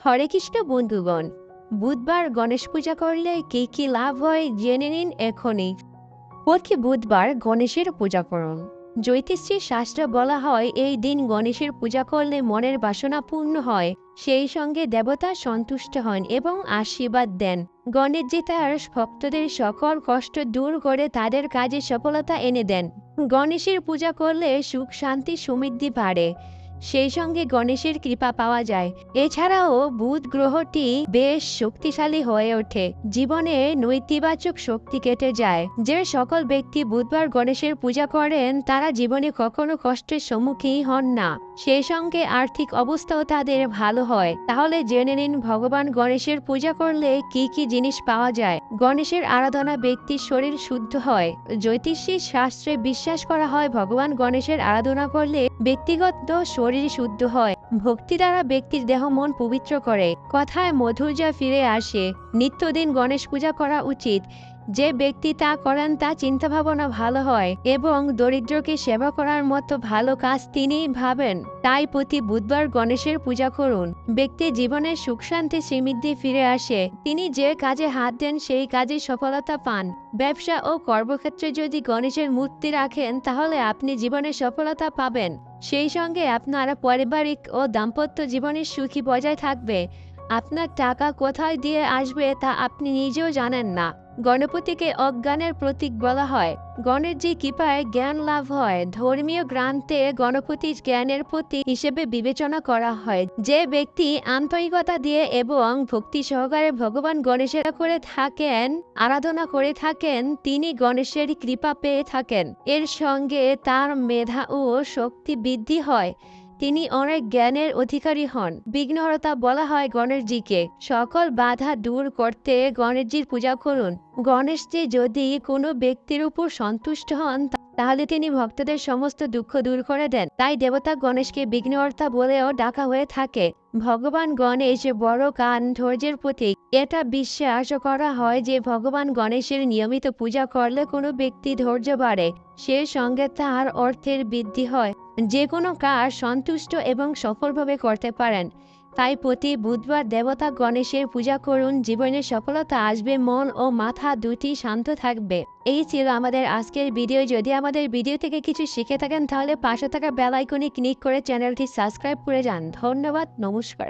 হরে কৃষ্ণ বন্ধুগণ, বুধবার গণেশ পূজা করলে কি কি লাভ হয় জেনে নিন এখনই। প্রতি বুধবার গণেশের পূজা করুন। জ্যোতিষীর শাস্ত্রে বলা হয়, এই দিন গণেশের পূজা করলে মনের বাসনা পূর্ণ হয়, সেই সঙ্গে দেবতা সন্তুষ্ট হন এবং আশীর্বাদ দেন। গণেশজি তার ভক্তদের সকল কষ্ট দূর করে তাদের কাজে সফলতা এনে দেন। গণেশের পূজা করলে সুখ, শান্তি, সমৃদ্ধি বাড়ে। সেই সঙ্গে গণেশের কৃপা পাওয়া যায়। এছাড়াও বুধ গ্রহটি বেশ শক্তিশালী হয়ে ওঠে। জীবনে নৈতিবাচক শক্তি কেটে যায়। যে সকল ব্যক্তি বুধবার গণেশের পূজা করেন, তারা জীবনে কখনো কষ্টের সম্মুখীন হন না। সেই সঙ্গে আর্থিক অবস্থাও তাদের ভালো হয়। তাহলে জেনে নিন, ভগবান গণেশের পূজা করলে কি কি জিনিস পাওয়া যায়? গণেশের আরাধনা ব্যক্তির শরীর শুদ্ধ হয়। জ্যোতিষী শাস্ত্রে বিশ্বাস করা হয়, ভগবান গণেশের আরাধনা করলে ব্যক্তিগত শরীর শুদ্ধ হয়। ভক্তি দ্বারা ব্যক্তির দেহ মন পবিত্র করে। কথায় মধুর্যা ফিরে আসে। নিত্যদিন গণেশ পূজা করা উচিত। যে ব্যক্তি তা করেন তা চিন্তা ভাবনা ভালো হয় এবং দরিদ্রকে সেবা করার মতো ভালো কাজ তিনিই ভাবেন। তাই প্রতি বুধবার গণেশের পূজা করুন। ব্যক্তি জীবনে সুখ শান্তি সমৃদ্ধি ফিরে আসে। তিনি যে কাজে হাত দেন, সেই কাজে সফলতা পান। ব্যবসা ও কর্মক্ষেত্রে যদি গণেশের মূর্তি রাখেন, তাহলে আপনি জীবনে সফলতা পাবেন। সেই সঙ্গে আপনার পারিবারিক ও দাম্পত্য জীবনের সুখী বজায় থাকবে। আপনার টাকা কোথায় দিয়ে আসবে, তা আপনি নিজেও জানেন না। গণপতিকে অজ্ঞানের প্রতীক বলা হয়। গণেশজি কৃপায় জ্ঞান লাভ হয়। ধর্মীয় গ্রন্থে গণপতি জ্ঞানের প্রতীক হিসেবে বিবেচনা করা হয়। যে ব্যক্তি আন্তরিকতা দিয়ে এবং ভক্তি সহকারে ভগবান গণেশের করে থাকেন, আরাধনা করে থাকেন, তিনি গণেশের কৃপা পেয়ে থাকেন। এর সঙ্গে তার মেধা ও শক্তি বৃদ্ধি হয়। তিনি অনেক জ্ঞানের অধিকারী হন। বিঘ্নহরতা বলা হয় গণেশজিকে। সকল বাধা দূর করতে গণেশজির পূজা করুন। গণেশজি যদি কোনো ব্যক্তির উপর সন্তুষ্ট হন, তাহলে তিনি ভক্তদের সমস্ত দুঃখ দূর করে দেন। তাই দেবতা গণেশকে বিঘ্নহর্তা বলেও ডাকা হয়ে থাকে। ভগবান গণেশ বড় কান ধৈর্যের প্রতীক। এটা বিশ্বাস করা হয় যে ভগবান গণেশের নিয়মিত পূজা করলে কোনো ব্যক্তি ধৈর্য বাড়ে। সে সঙ্গে তার অর্থের বৃদ্ধি হয়। যে কোনো কাজ সন্তুষ্ট এবং সফলভাবে করতে পারেন। তাই প্রতি বুধবার দেবতা গণেশের পূজা করুন জীবনের সফলতা আসবে, মন ও মাথা দুটি শান্ত থাকবে। এই ছিল আমাদের আজকের ভিডিও। যদি আমাদের ভিডিও থেকে কিছু শিখে থাকেন, তাহলে পাশে থাকা বেল আইকনে ক্লিক করে চ্যানেলটি সাবস্ক্রাইব করে যান। ধন্যবাদ, নমস্কার।